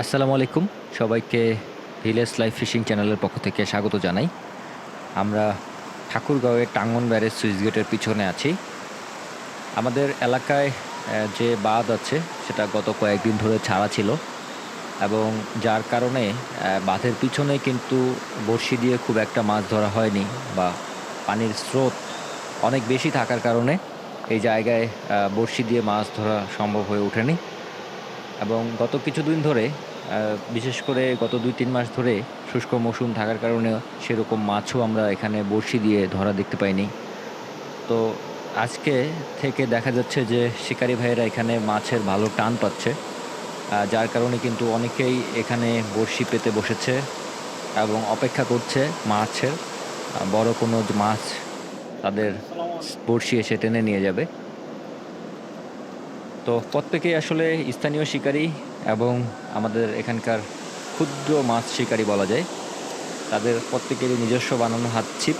আসসালামু আলাইকুম। সবাইকে ভিলেজ লাইফ ফিশিং চ্যানেলের পক্ষ থেকে স্বাগত জানাই। আমরা ঠাকুরগাঁওয়ের টাঙ্গন ব্যারেজ সুইচ গেটের পিছনে আছি। আমাদের এলাকায় যে বাঁধ আছে, সেটা গত কয়েকদিন ধরে ছাড়া ছিল এবং যার কারণে বাঁধের পিছনে কিন্তু বড়শি দিয়ে খুব একটা মাছ ধরা হয়নি বা পানির স্রোত অনেক বেশি থাকার কারণে এই জায়গায় বড়শি দিয়ে মাছ ধরা সম্ভব হয়ে ওঠেনি। এবং গত কিছুদিন ধরে বিশেষ করে গত দুই তিন মাস ধরে শুষ্ক মৌসুম থাকার কারণে সেরকম মাছও আমরা এখানে বড়শি দিয়ে ধরা দেখতে পাইনি। তো আজকে থেকে দেখা যাচ্ছে যে শিকারি ভাইয়েরা এখানে মাছের ভালো টান পাচ্ছে যার কারণে কিন্তু অনেকেই এখানে বড়শি পেতে বসেছে এবং অপেক্ষা করছে মাছের বড় কোনো মাছ তাদের বড়শি এসে টেনে নিয়ে যাবে। তো প্রত্যেকেই আসলে স্থানীয় শিকারী এবং আমাদের এখানকার ক্ষুদ্র মাছ শিকারী বলা যায়। তাদের প্রত্যেকেরই নিজস্ব বানানো হাত ছিপ,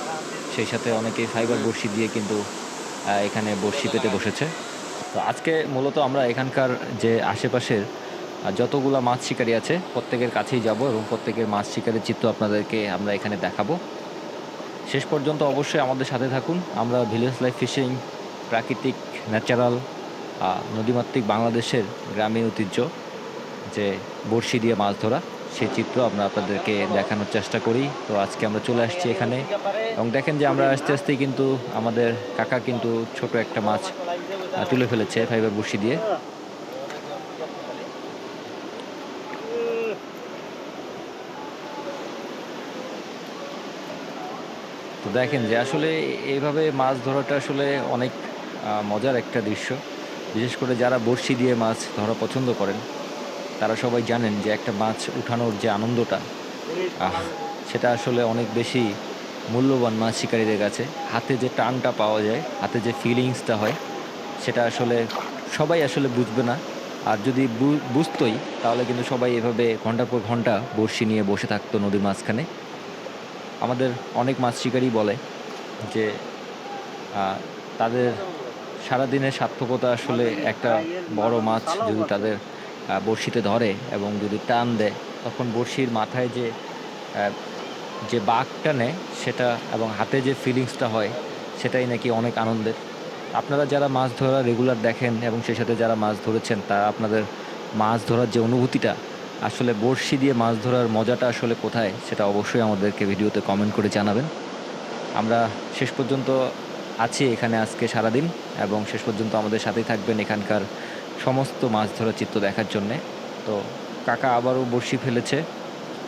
সেই সাথে অনেকেই ফাইবার বড়শি দিয়ে কিন্তু এখানে বড়শি পেতে বসেছে। তো আজকে মূলত আমরা এখানকার যে আশেপাশের যতগুলা মাছ শিকারী আছে প্রত্যেকের কাছেই যাব এবং প্রত্যেকের মাছ শিকারের চিত্র আপনাদেরকে আমরা এখানে দেখাবো। শেষ পর্যন্ত অবশ্যই আমাদের সাথে থাকুন। আমরা ভিলেজ লাইফ ফিশিং, প্রাকৃতিক, ন্যাচারাল নদীমাতৃক বাংলাদেশের গ্রামীণ ঐতিহ্য যে বড়শি দিয়ে মাছ ধরা সেই চিত্র আমরা আপনাদেরকে দেখানোর চেষ্টা করি। তো আজকে আমরা চলে আসছি এখানে। এবং দেখেন যে আমরা আস্তে আস্তে কিন্তু আমাদের কাকা কিন্তু ছোট একটা মাছ তুলে ফেলেছে ফাইবার বড়শি দিয়ে। তো দেখেন যে আসলে এইভাবে মাছ ধরাটা আসলে অনেক মজার একটা দৃশ্য। বিশেষ করে যারা বড়শি দিয়ে মাছ ধরা পছন্দ করেন তারা সবাই জানেন যে একটা মাছ উঠানোর যে আনন্দটা আহ, সেটা আসলে অনেক বেশি মূল্যবান মাছ শিকারীদের কাছে। হাতে যে টানটা পাওয়া যায় হাতে যে ফিলিংসটা হয় সেটা আসলে সবাই আসলে বুঝবে না। আর যদি বুঝতোই তাহলে কিন্তু সবাই এভাবে ঘণ্টার পর ঘণ্টা বড়শি নিয়ে বসে থাকতো নদীর মাঝখানে। আমাদের অনেক মাছ শিকারী বলে যে তাদের সারাদিনের সার্থকতা আসলে একটা বড় মাছ যদি তাদের বড়শিতে ধরে এবং যদি টান দেয়, তখন বড়শির মাথায় যে যে বাঘটা নেয় সেটা এবং হাতে যে ফিলিংসটা হয় সেটাই নাকি অনেক আনন্দের। আপনারা যারা মাছ ধরা রেগুলার দেখেন এবং সেই সাথে যারা মাছ ধরেছেন, তারা আপনাদের মাছ ধরার যে অনুভূতিটা, আসলে বড়শি দিয়ে মাছ ধরার মজাটা আসলে কোথায় সেটা অবশ্যই আমাদেরকে ভিডিওতে কমেন্ট করে জানাবেন। আমরা শেষ পর্যন্ত আছি এখানে আজকে সারাদিন। এবং শেষ পর্যন্ত আমাদের সাথেই থাকবেন এখানকার সমস্ত মাছ ধরার চিত্র দেখার জন্যে। তো কাকা আবারও বড়শি ফেলেছে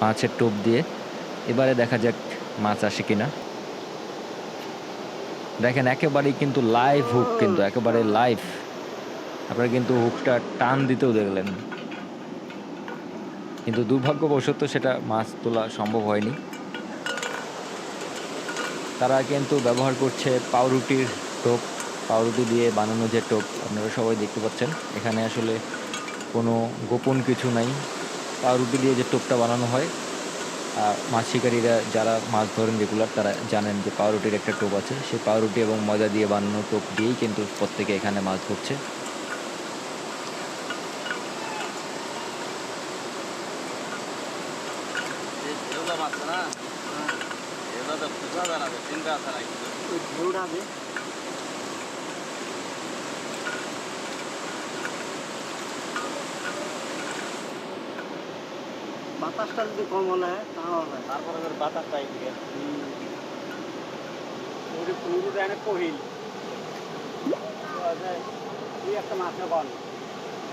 মাছের টোপ দিয়ে। এবারে দেখা যাক মাছ আসে কিনা। দেখেন একেবারেই কিন্তু লাইভ হুক কিন্তু একেবারে লাইভ আপনারা কিন্তু হুকটা টান দিতেও দেখলেন। কিন্তু দুর্ভাগ্যবশত সেটা মাছ তোলা সম্ভব হয়নি। তারা কিন্তু ব্যবহার করছে পাউরুটির টোপ। পাউরুটি দিয়ে বানানো যে টোপ আপনারা সবাই দেখতে পাচ্ছেন। এখানে আসলে কোনো গোপন কিছু নাই। পাউরুটি দিয়ে যে টোপটা বানানো হয় আর মাছ শিকারীরা যারা মাছ ধরেন রেগুলার তারা জানেন যে পাউরুটির একটা টোপ আছে। সেই পাউরুটি এবং ময়দা দিয়ে বানানো টোপ দিয়েই কিন্তু প্রত্যেকে এখানে মাছ ধরছে। মাছ না? যদি কম হলে তাহলে তারপরে তোর বাতাসটা এইদিকে ওরে পুরো দেয় কহিল। তুই একটা মাছ কন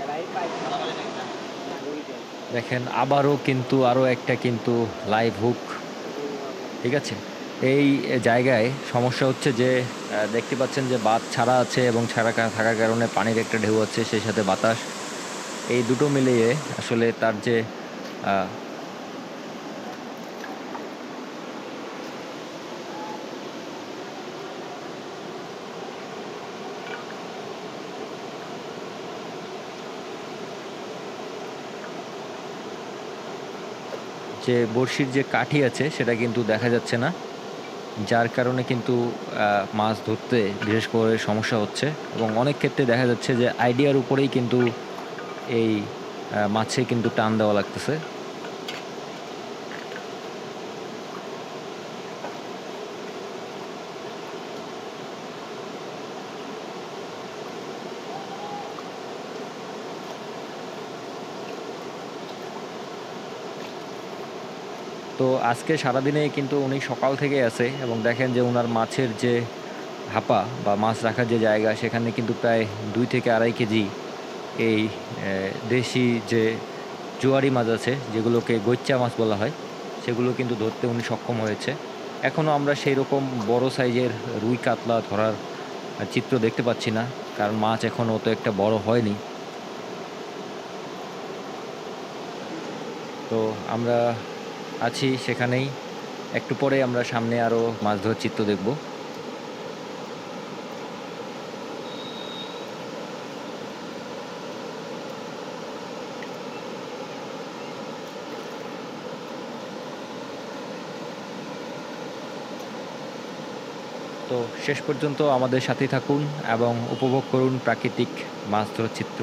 এরাই পাই? দেখেন আবারও কিন্তু আরও একটা কিন্তু লাইভ হুক ঠিক আছে? এই জায়গায় সমস্যা হচ্ছে যে দেখতে পাচ্ছেন যে বাঁধ ছাড়া আছে এবং ছাড়া থাকার কারণে পানির একটা ঢেউ আছে সেই সাথে বাতাস। এই দুটো মিলিয়ে আসলে তার যে যে বড়শির যে কাঠি আছে, সেটা কিন্তু দেখা যাচ্ছে না। যার কারণে কিন্তু মাছ ধরতে বিশেষ করে সমস্যা হচ্ছে। এবং অনেক ক্ষেত্রে দেখা যাচ্ছে যে আইডিয়ার উপরেই কিন্তু এই মাছে কিন্তু টান দেওয়া লাগতেছে। তো আজকে সারাদিনে কিন্তু উনি সকাল থেকে আছে এবং দেখেন যে ওনার মাছের যে হাপা বা মাছ রাখার যে জায়গা, সেখানে কিন্তু প্রায় দুই থেকে আড়াই কেজি এই দেশি যে জুয়ারি মাছ আছে, যেগুলোকে গৈচ্চা মাছ বলা হয়, সেগুলো কিন্তু ধরতে উনি সক্ষম হয়েছে। এখনও আমরা সেই রকম বড় সাইজের রুই কাতলা ধরার চিত্র দেখতে পাচ্ছি না, কারণ মাছ এখনও অত একটা বড় হয়নি। তো আমরা আছি সেখানেই। একটু পরে আমরা সামনে আরও মাছ ধরার চিত্র দেখব। তো শেষ পর্যন্ত আমাদের সাথে থাকুন এবং উপভোগ করুন প্রাকৃতিক মাছ ধরার চিত্র।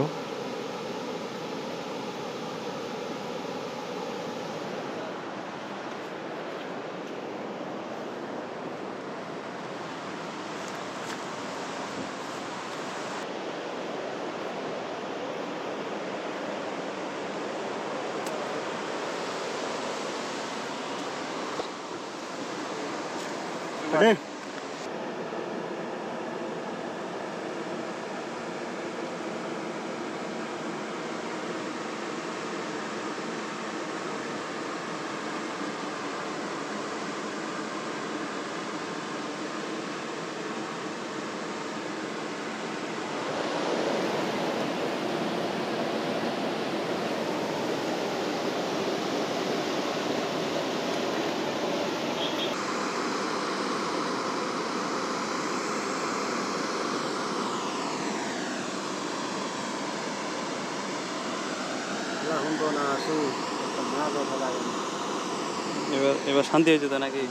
আরে এবার এবার শান্তি হয়েছে তো নাকি?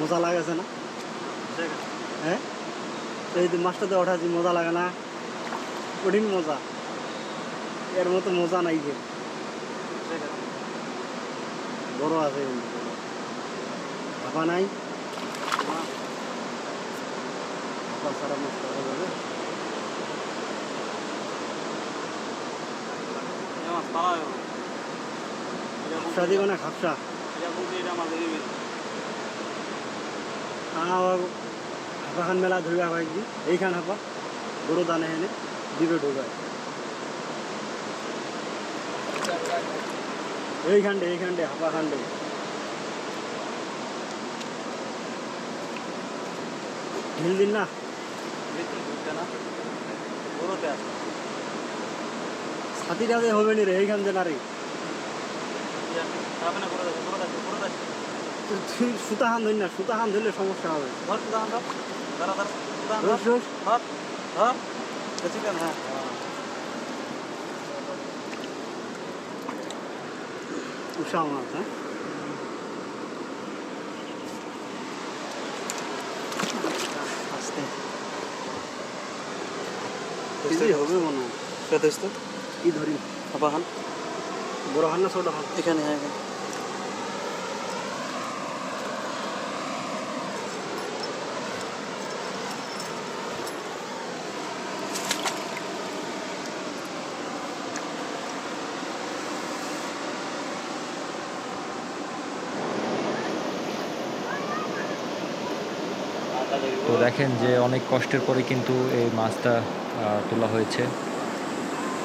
মজা লাগেছে না? হ্যাঁ? এই মাছটাতে ওঠা মজা লাগে না? কঠিন মজা। এর মতো মজা নাই যে। বড় আছে। হাঁপা নাই? হাঁপা ছাড়া মাছ ধরা যাবে। খাপসা দিব না খাপসা হাঁপাখান মেলা ধরিবা হয় কি এইখান হাঁপা গরু দানে হেনে দিবে ঢোকায় এইখানটে এইখানটে হাঁপা খান্ডে ঢিল দিন না? ছাতিটাতে হবে নি রে, এইখান যে না রে সুতা হান ধরি না সুতা হান ধরলে সমস্যা হবে। রোজ রোজ। উষা মাছ হ্যাঁ। আস্তে। হবে মনে হয়। কি ধরি? বড় হান না ছোট হান এখানে হ্যাঁ এখানে। তো দেখেন যে অনেক কষ্টের পরে কিন্তু এই মাছটা তোলা হয়েছে।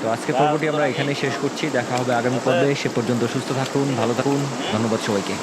তো আজকে পর্বটি আমরা এখানেই শেষ করছি। দেখা হবে আগামী পর্বে। সে পর্যন্ত সুস্থ থাকুন, ভালো থাকুন। ধন্যবাদ সবাইকে।